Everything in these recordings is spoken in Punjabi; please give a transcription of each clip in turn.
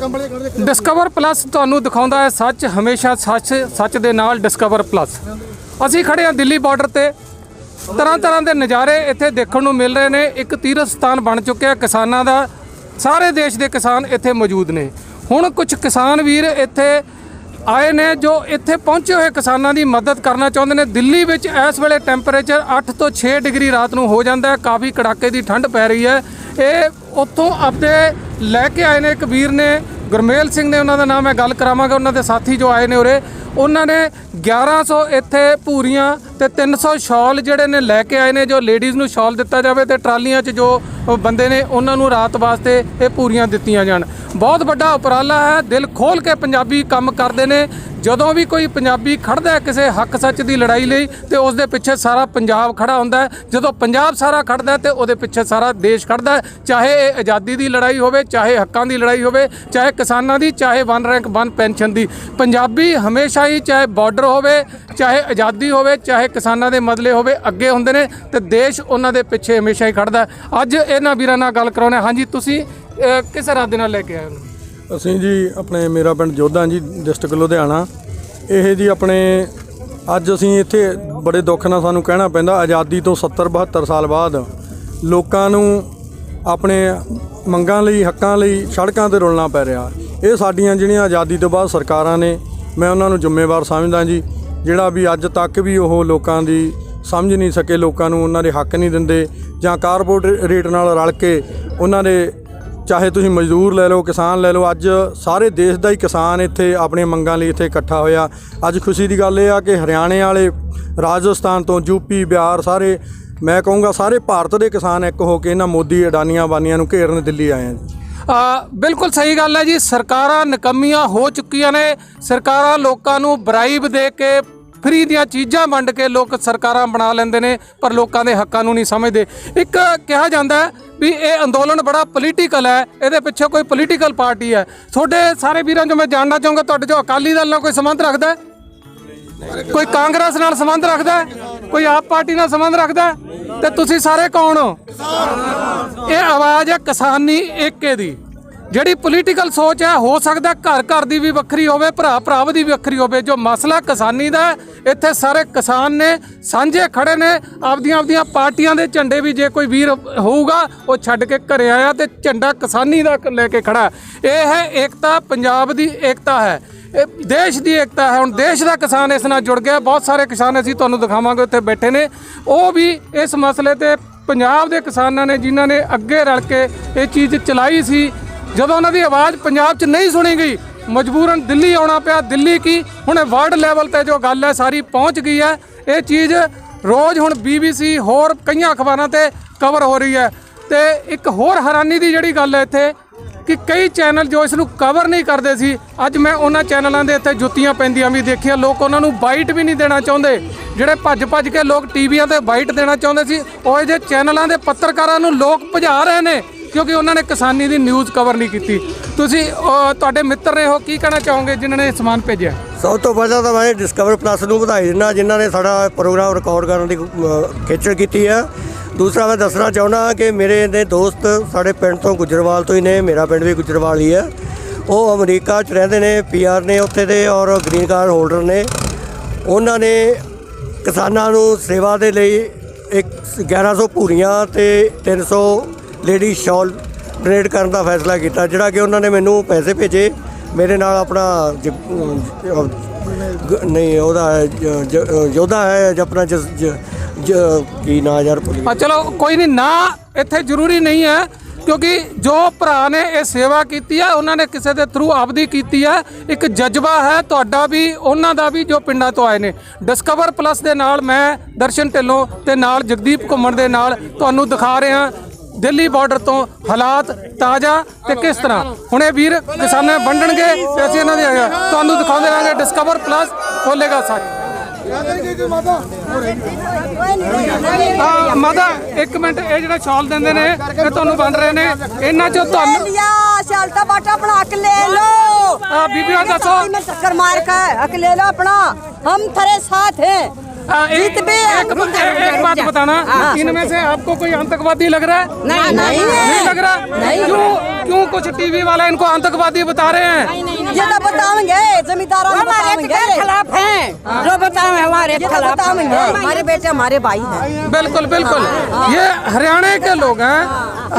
ਡਿਸਕਵਰ ਪਲੱਸ ਤੁਹਾਨੂੰ ਦਿਖਾਉਂਦਾ ਹੈ ਸੱਚ, ਹਮੇਸ਼ਾ ਸੱਚ ਸੱਚ ਦੇ ਨਾਲ ਡਿਸਕਵਰ ਪਲੱਸ ਅਸੀਂ ਖੜੇ ਹਾਂ ਦਿੱਲੀ ਬਾਰਡਰ ਤੇ। ਤਰ੍ਹਾਂ ਤਰ੍ਹਾਂ ਦੇ ਨਜ਼ਾਰੇ ਇੱਥੇ ਦੇਖਣ ਨੂੰ ਮਿਲ ਰਹੇ ਨੇ। ਇੱਕ ਤੀਰਥ ਸਥਾਨ ਬਣ ਚੁੱਕਿਆ ਕਿਸਾਨਾਂ ਦਾ। ਸਾਰੇ ਦੇਸ਼ ਦੇ ਕਿਸਾਨ ਇੱਥੇ ਮੌਜੂਦ ਨੇ। ਹੁਣ ਕੁਝ ਕਿਸਾਨ ਵੀਰ ਇੱਥੇ ਆਏ ਨੇ ਜੋ ਇੱਥੇ ਪਹੁੰਚੇ ਹੋਏ ਕਿਸਾਨਾਂ ਦੀ ਮਦਦ ਕਰਨਾ ਚਾਹੁੰਦੇ ਨੇ। ਦਿੱਲੀ ਵਿੱਚ ਇਸ ਵੇਲੇ ਟੈਂਪਰੇਚਰ 8 ਤੋਂ 6 ਡਿਗਰੀ ਰਾਤ ਨੂੰ ਹੋ ਜਾਂਦਾ ਹੈ। ਕਾਫੀ ਕੜਾਕੇ ਦੀ ਠੰਡ ਪੈ ਰਹੀ ਹੈ। ਇਹ ਉੱਥੋਂ ਆਪਦੇ ਲੈ ਕੇ ਆਏ ਨੇ ਕਬੀਰ ਨੇ ਗੁਰਮੇਲ ਸਿੰਘ ਨੇ ਉਹਨਾਂ ਦਾ ਨਾਮ ਹੈ ਗੱਲ ਕਰਾਵਾਂਗਾ, ਉਹਨਾਂ ਦੇ ਸਾਥੀ ਜੋ ਆਏ ਨੇ ਉਰੇ, ਉਹਨਾਂ ਨੇ 1100 ਇੱਥੇ ਪੂਰੀਆਂ ਤੇ 300 ਸ਼ਾਲ ਜਿਹੜੇ ਨੇ ਲੈ ਕੇ ਆਏ ਨੇ, ਜੋ ਲੇਡੀਜ਼ ਨੂੰ ਸ਼ਾਲ ਦਿੱਤਾ ਜਾਵੇ ਤੇ ਟਰਾਲੀਆਂ 'ਚ ਜੋ ਬੰਦੇ ਨੇ, ਉਹਨਾਂ ਨੂੰ ਰਾਤ ਵਾਸਤੇ ਇਹ ਪੂਰੀਆਂ ਦਿੱਤੀਆਂ ਜਾਣ। ਬਹੁਤ ਵੱਡਾ ਉਪਰਾਲਾ ਹੈ, ਦਿਲ ਖੋਲ ਕੇ ਪੰਜਾਬੀ ਕੰਮ ਕਰਦੇ ਨੇ ਜਦੋਂ ਵੀ ਕੋਈ ਪੰਜਾਬੀ ਖੜਦਾ ਕਿਸੇ ਹੱਕ ਸੱਚ ਦੀ ਲੜਾਈ ਲਈ ਤੇ ਉਸ ਦੇ ਪਿੱਛੇ ਸਾਰਾ ਪੰਜਾਬ ਖੜਾ ਹੁੰਦਾ ਜਦੋਂ ਪੰਜਾਬ ਸਾਰਾ ਖੜਦਾ ਹੈ ਤੇ ਉਹਦੇ ਪਿੱਛੇ ਸਾਰਾ ਦੇਸ਼ ਖੜਦਾ ਚਾਹੇ ਇਹ ਆਜ਼ਾਦੀ ਦੀ ਲੜਾਈ ਹੋਵੇ ਚਾਹੇ ਹੱਕਾਂ ਦੀ ਲੜਾਈ ਹੋਵੇ ਚਾਹੇ ਕਿਸਾਨਾਂ ਦੀ ਚਾਹੇ ਵਨ ਰੈਂਕ ਵਨ ਪੈਨਸ਼ਨ ਦੀ। ਪੰਜਾਬੀ ਹਮੇਸ਼ਾ ਹੀ ਚਾਹੇ ਬਾਰਡਰ ਹੋਵੇ ਚਾਹੇ ਆਜ਼ਾਦੀ ਹੋਵੇ ਚਾਹੇ ਕਿਸਾਨਾਂ ਦੇ ਮਸਲੇ ਹੋਵੇ ਅੱਗੇ ਹੁੰਦੇ ਨੇ ਤੇ ਦੇਸ਼ ਉਹਨਾਂ ਦੇ ਪਿੱਛੇ ਹਮੇਸ਼ਾ ਹੀ ਖੜਦਾ ਅੱਜ ਇਹਨਾਂ ਵੀਰਾਂ ਨਾਲ ਗੱਲ ਕਰਾਉਣੇ ਹਾਂਜੀ ਤੁਸੀਂ ਅਹ, ਕਿਸ ਇਰਾਦੇ ਨਾਲ ਲੈ ਕੇ ਆਏ ਹੋ? ਅਸੀਂ ਜੀ ਆਪਣੇ ਮੇਰਾ ਪਿੰਡ ਜੋਧਾ ਜੀ ਡਿਸਟ੍ਰਿਕਟ ਲੁਧਿਆਣਾ। ਇਹ ਜੀ ਆਪਣੇ ਅੱਜ ਅਸੀਂ ਇੱਥੇ ਬੜੇ ਦੁੱਖ ਨਾਲ ਸਾਨੂੰ ਕਹਿਣਾ ਪੈਂਦਾ, ਆਜ਼ਾਦੀ ਤੋਂ 70 72 ਸਾਲ ਬਾਅਦ ਲੋਕਾਂ ਨੂੰ ਆਪਣੇ ਮੰਗਾਂ ਲਈ, ਹੱਕਾਂ ਲਈ ਸੜਕਾਂ ਤੇ ਰੁਲਣਾ ਪੈ ਰਿਹਾ। ਇਹ ਸਾਡੀਆਂ ਜਿਹੜੀਆਂ ਆਜ਼ਾਦੀ ਤੋਂ ਬਾਅਦ ਸਰਕਾਰਾਂ ਨੇ, ਮੈਂ ਉਹਨਾਂ ਨੂੰ ਜ਼ਿੰਮੇਵਾਰ ਸਮਝਦਾ ਜੀ, ਜਿਹੜਾ ਵੀ ਅੱਜ ਤੱਕ ਵੀ ਉਹ ਲੋਕਾਂ ਦੀ ਸਮਝ ਨਹੀਂ ਸਕੇ, ਲੋਕਾਂ ਨੂੰ ਉਹਨਾਂ ਦੇ ਹੱਕ ਨਹੀਂ ਦਿੰਦੇ ਜਾਂ ਕਾਰਪੋਰੇਟ ਰੇਟ ਨਾਲ ਰਲ ਕੇ ਉਹਨਾਂ ਦੇ ਚਾਹੇ ਤੁਸੀਂ ਮਜ਼ਦੂਰ ਲੈ ਲਓ, ਕਿਸਾਨ ਲੈ ਲਓ, ਅੱਜ ਸਾਰੇ ਦੇਸ਼ ਦਾ ਹੀ ਕਿਸਾਨ ਇੱਥੇ ਆਪਣੀਆਂ ਮੰਗਾਂ ਲਈ ਇੱਥੇ ਇਕੱਠਾ ਹੋਇਆ। ਅੱਜ ਖੁਸ਼ੀ ਦੀ ਗੱਲ ਇਹ ਆ ਕਿ ਹਰਿਆਣੇ ਵਾਲੇ, ਰਾਜਸਥਾਨ ਤੋਂ ਯੂਪੀ ਬਿਹਾਰ ਸਾਰੇ, ਮੈਂ ਕਹੂੰਗਾ ਸਾਰੇ ਭਾਰਤ ਦੇ ਕਿਸਾਨ ਇੱਕ ਹੋ ਕੇ ਇਹਨਾਂ ਮੋਦੀ ਅਡਾਨੀਆਂ ਬਾਨੀਆਂ ਨੂੰ ਘੇਰਨ ਦਿੱਲੀ ਆਏ ਆ ਜੀ। ਬਿਲਕੁਲ ਸਹੀ ਗੱਲ ਹੈ ਜੀ, ਸਰਕਾਰਾਂ ਨਕਮੀਆਂ ਹੋ ਚੁੱਕੀਆਂ ਨੇ। ਸਰਕਾਰਾਂ ਲੋਕਾਂ ਨੂੰ ਬਰਾਈਬ ਦੇ ਕੇ ਫਰੀ ਦੀਆਂ ਚੀਜ਼ਾਂ ਵੰਡ ਕੇ ਲੋਕ ਸਰਕਾਰਾਂ ਬਣਾ ਲੈਂਦੇ ਨੇ, ਪਰ ਲੋਕਾਂ ਦੇ ਹੱਕਾਂ ਨੂੰ ਨਹੀਂ ਸਮਝਦੇ। ਇੱਕ ਕਿਹਾ ਜਾਂਦਾ ਹੈ ਵੀ ਇਹ ਅੰਦੋਲਨ ਬੜਾ ਪੋਲੀਟੀਕਲ ਹੈ, ਇਹਦੇ ਪਿੱਛੇ ਕੋਈ ਪੋਲੀਟੀਕਲ ਪਾਰਟੀ ਹੈ। ਤੁਹਾਡੇ ਸਾਰੇ ਵੀਰਾਂ ਜੋ ਮੈਂ ਜਾਣਨਾ ਚਾਹੂੰਗਾ, ਤੁਹਾਡੇ ਜੋ ਅਕਾਲੀ ਦਲ ਨਾਲ ਕੋਈ ਸੰਬੰਧ ਰੱਖਦਾ ਕੋਈ ਕਾਂਗਰਸ ਨਾਲ ਸੰਬੰਧ ਰੱਖਦਾ ਕੋਈ ਆਪ ਪਾਰਟੀ ਨਾਲ ਸੰਬੰਧ ਰੱਖਦਾ ਹੈ? ਤੇ ਤੁਸੀਂ ਸਾਰੇ ਕੌਣ ਹੋ? ਇਹ ਆਵਾਜ਼ ਹੈ ਕਿਸਾਨੀ ਏਕੇ ਦੀ। ਜਿਹੜੀ ਪੋਲੀਟੀਕਲ ਸੋਚ ਹੈ, ਹੋ ਸਕਦਾ ਘਰ ਘਰ ਦੀ ਵੀ ਵੱਖਰੀ ਹੋਵੇ, ਭਰਾ ਭਰਾਵ ਦੀ ਵੀ ਵੱਖਰੀ ਹੋਵੇ। ਜੋ ਮਸਲਾ ਕਿਸਾਨੀ ਦਾ ਇੱਥੇ ਸਾਰੇ ਕਿਸਾਨ ਨੇ, ਸਾਂਝੇ ਖੜੇ ਨੇ, ਆਪਦੀਆਂ ਆਪਦੀਆਂ ਪਾਰਟੀਆਂ ਦੇ ਝੰਡੇ ਵੀ ਜੇ ਕੋਈ ਵੀਰ ਹੋਊਗਾ, ਉਹ ਛੱਡ ਕੇ ਘਰੇ ਆਇਆ ਤੇ ਝੰਡਾ ਕਿਸਾਨੀ ਦਾ ਲੈ ਕੇ ਖੜਾ ਇਹ ਹੈ ਏਕਤਾ, ਪੰਜਾਬ ਦੀ ਏਕਤਾ ਹੈ। ਇਹ ਦੇਸ਼ ਦੀ ਏਕਤਾ ਹੈ। ਹੁਣ ਦੇਸ਼ ਦਾ ਕਿਸਾਨ ਇਸ ਨਾਲ ਜੁੜ ਗਿਆ। ਬਹੁਤ ਸਾਰੇ ਕਿਸਾਨ ਅਸੀਂ ਤੁਹਾਨੂੰ ਦਿਖਾਵਾਂਗੇ, ਉੱਥੇ ਬੈਠੇ ਨੇ। ਉਹ ਵੀ ਇਸ ਮਸਲੇ ਤੇ ਪੰਜਾਬ ਦੇ ਕਿਸਾਨਾਂ ਨੇ, ਜਿਨ੍ਹਾਂ ਨੇ ਅੱਗੇ ਰਲ ਕੇ ਇਹ ਚੀਜ਼ ਚਲਾਈ ਸੀ ਜਦੋਂ ਉਹਨਾਂ ਦੀ ਆਵਾਜ਼ ਪੰਜਾਬ 'ਚ ਨਹੀਂ ਸੁਣੀ ਗਈ, ਮਜਬੂਰਨ ਦਿੱਲੀ ਆਉਣਾ ਪਿਆ, ਦਿੱਲੀ ਕੀ? ਹੁਣ ਵਰਲਡ ਲੈਵਲ ਤੇ ਜੋ ਗੱਲ ਹੈ, ਸਾਰੀ ਪਹੁੰਚ ਗਈ ਹੈ। ਇਹ ਚੀਜ਼ ਰੋਜ਼ ਹੁਣ BBC ਹੋਰ ਕਈਆਂ ਅਖਬਾਰਾਂ ਤੇ ਕਵਰ ਹੋ ਰਹੀ ਹੈ। ਤੇ ਇੱਕ ਹੋਰ ਹੈਰਾਨੀ ਦੀ ਜਿਹੜੀ ਗੱਲ ਹੈ ਇੱਥੇ, ਕਿ ਕਈ ਚੈਨਲ ਜੋ ਇਸ ਨੂੰ ਕਵਰ ਨਹੀਂ ਕਰਦੇ ਸੀ, ਅੱਜ ਮੈਂ ਉਹਨਾਂ ਚੈਨਲਾਂ ਦੇ ਇੱਥੇ ਜੁੱਤੀਆਂ ਪੈਂਦੀਆਂ ਵੀ ਦੇਖੀਆਂ, ਲੋਕ ਉਹਨਾਂ ਨੂੰ ਬਾਈਟ ਵੀ ਨਹੀਂ ਦੇਣਾ ਚਾਹੁੰਦੇ। ਜਿਹੜੇ ਭੱਜ ਭੱਜ ਕੇ ਲੋਕ ਟੀਵੀਆਂ ਤੇ ਬਾਈਟ ਦੇਣਾ ਚਾਹੁੰਦੇ ਸੀ, ਉਹ ਜੇ ਚੈਨਲਾਂ ਦੇ ਪੱਤਰਕਾਰਾਂ ਨੂੰ ਲੋਕ ਭਜਾ ਰਹੇ ਨੇ। ਕਿਉਂਕਿ ਉਹਨਾਂ ਨੇ ਕਿਸਾਨੀ ਦੀ ਨਿਊਜ਼ ਕਵਰ ਨਹੀਂ ਕੀਤੀ। ਤੁਸੀਂ ਅਹ, ਤੁਹਾਡੇ ਮਿੱਤਰ ਰਹੇ ਹੋ ਕੀ ਕਹਿਣਾ ਚਾਹੋਗੇ ਜਿਨ੍ਹਾਂ ਨੇ ਇਹ ਸਮਾਨ ਭੇਜਿਆ? ਸਭ ਤੋਂ ਪਹਿਲਾਂ ਤਾਂ ਮੈਂ ਡਿਸਕਵਰ ਪਲੱਸ ਨੂੰ ਵਧਾਈ ਦਿੰਦਾ ਜਿਨ੍ਹਾਂ ਨੇ ਸਾਡਾ ਪ੍ਰੋਗਰਾਮ ਰਿਕਾਰਡ ਕਰਨ ਦੀ ਅ, ਖੇਚਲ ਕੀਤੀ ਹੈ ਦੂਸਰਾ ਮੈਂ ਦੱਸਣਾ ਚਾਹੁੰਦਾ ਕਿ ਮੇਰੇ ਨੇ ਦੋਸਤ ਸਾਡੇ ਪਿੰਡ ਤੋਂ ਗੁਜਰਵਾਲ ਤੋਂ ਹੀ ਨੇ ਮੇਰਾ ਪਿੰਡ ਵੀ ਗੁਜਰਵਾਲ ਹੀ ਹੈ ਉਹ ਅਮਰੀਕਾ 'ਚ ਰਹਿੰਦੇ ਨੇ ਪੀਆਰ ਨੇ ਉੱਥੇ ਦੇ ਔਰ ਗ੍ਰੀਨ ਕਾਰਡ ਹੋਲਡਰ ਨੇ। ਉਹਨਾਂ ਨੇ ਕਿਸਾਨਾਂ ਨੂੰ ਸੇਵਾ ਦੇ ਲਈ ਇੱਕ 1100 ਭੂਰੀਆਂ ਤੇ 300 ਲੇਡੀ ਸ਼ਾਲ ਪਰੇਡ ਕਰਨ ਦਾ ਫੈਸਲਾ ਕੀਤਾ, ਜਿਹੜਾ ਕਿ ਉਹਨਾਂ ਨੇ ਮੈਨੂੰ ਪੈਸੇ ਭੇਜੇ, ਮੇਰੇ ਨਾਲ ਆਪਣਾ ਨਹੀਂ, ਉਹਦਾ ਹੈ ਯੋਧਾ ਹੈ ਆਪਣਾ ਕੀ ਨਾ ਯਾਰ ਆ ਚਲੋ, ਕੋਈ ਨਹੀਂ, ਨਾ ਇੱਥੇ ਜ਼ਰੂਰੀ ਨਹੀਂ ਹੈ, ਕਿਉਂਕਿ ਜੋ ਭਰਾ ਨੇ ਇਹ ਸੇਵਾ ਕੀਤੀ ਹੈ, ਉਹਨਾਂ ਨੇ ਕਿਸੇ ਦੇ ਥਰੂ ਆਪਦੀ ਕੀਤੀ ਹੈ, ਇੱਕ ਜਜ਼ਬਾ ਹੈ ਤੁਹਾਡਾ ਵੀ, ਉਹਨਾਂ ਦਾ ਵੀ ਜੋ ਪਿੰਡਾਂ ਤੋਂ ਆਏ ਨੇ। ਡਿਸਕਵਰ ਪਲੱਸ ਦੇ ਨਾਲ ਮੈਂ ਦਰਸ਼ਨ ਢਿੱਲੋਂ ਤੇ ਨਾਲ ਜਗਦੀਪ ਘੁੰਮਣ ਦੇ ਨਾਲ ਤੁਹਾਨੂੰ ਦਿਖਾ ਰਿਹਾ ਦਿੱਲੀ ਬਾਰਡਰ ਤੋਂ ਹਾਲਾਤ ਤਾਜ਼ਾ ਤੇ ਕਿਸ ਤਰ੍ਹਾਂ? ਹੁਣ ਇਹ ਵੀਰ ਕਿਸਾਨਾਂ ਵੰਡਣਗੇ ਤੇ ਅਸੀਂ ਇਹਨਾਂ ਦੇ ਤੁਹਾਨੂੰ ਦਿਖਾਉਂਦੇ ਰਾਂਗੇ ਡਿਸਕਵਰ ਪਲੱਸ ਖੋਲੇਗਾ ਸਾਥ ਮਾਦਾ ਇੱਕ ਮਿੰਟ ਇਹ ਜਿਹੜਾ ਸ਼ਾਲ ਦਿੰਦੇ ਨੇ ਇਹ ਤੁਹਾਨੂੰ ਵੰਡ ਰਹੇ ਨੇ। ਇਹਨਾਂ ਚੋਂ ਤੁਹਾਨੂੰ ਸ਼ਾਲ ਬਾਟਾ ਆਪਣਾ ਅਕ ਲੈ ਲੋ ਆ ਬੀਬੀਆਂ ਦੱਸੋ। ਮੈਂ ਚੱਕਰ ਮਾਰ ਕੇ ਅਕ ਲੈ ਲੋ ਆਪਣਾ। ਹਮ ਥਰੇ ਸਾਥ ਹੈ। एक, जीत भी है। एक, एक, एक बात बताना इनमें से आपको कोई आतंकवादी लग रहा है? नहीं नहीं नहीं लग रहा? क्यों क्यों कुछ टीवी वाला इनको आतंकवादी बता रहे हैं? ये तो बताएँगे जमींदारों को बताएँगे। खिलाफ हैं। जो बताए हमारे ये तो खिलाफ बताएँगे हमारे बेटे हमारे भाई हैं। बिल्कुल बिल्कुल। ये हरियाणा के लोग हैं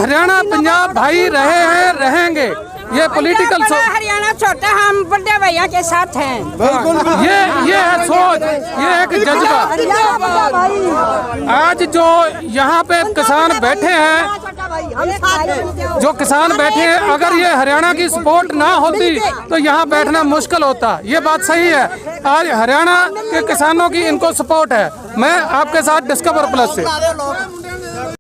हरियाणा पंजाब भाई रहे हैं रहेंगे। ये पॉलिटिकल बड़ा हरियाणा छोटा हम बड़े भैया के साथ हैं। बिल्कुल ये ये है सोच ये एक जज्बा आज जो यहाँ पे किसान बैठे हैं हैं। जो किसान बैठे हैं अगर ये हरियाणा की सपोर्ट ना होती तो यहाँ बैठना मुश्किल होता। ये बात सही है। आज हरियाणा के किसानों की इनको सपोर्ट है। मैं आपके साथ डिस्कवर प्लस से।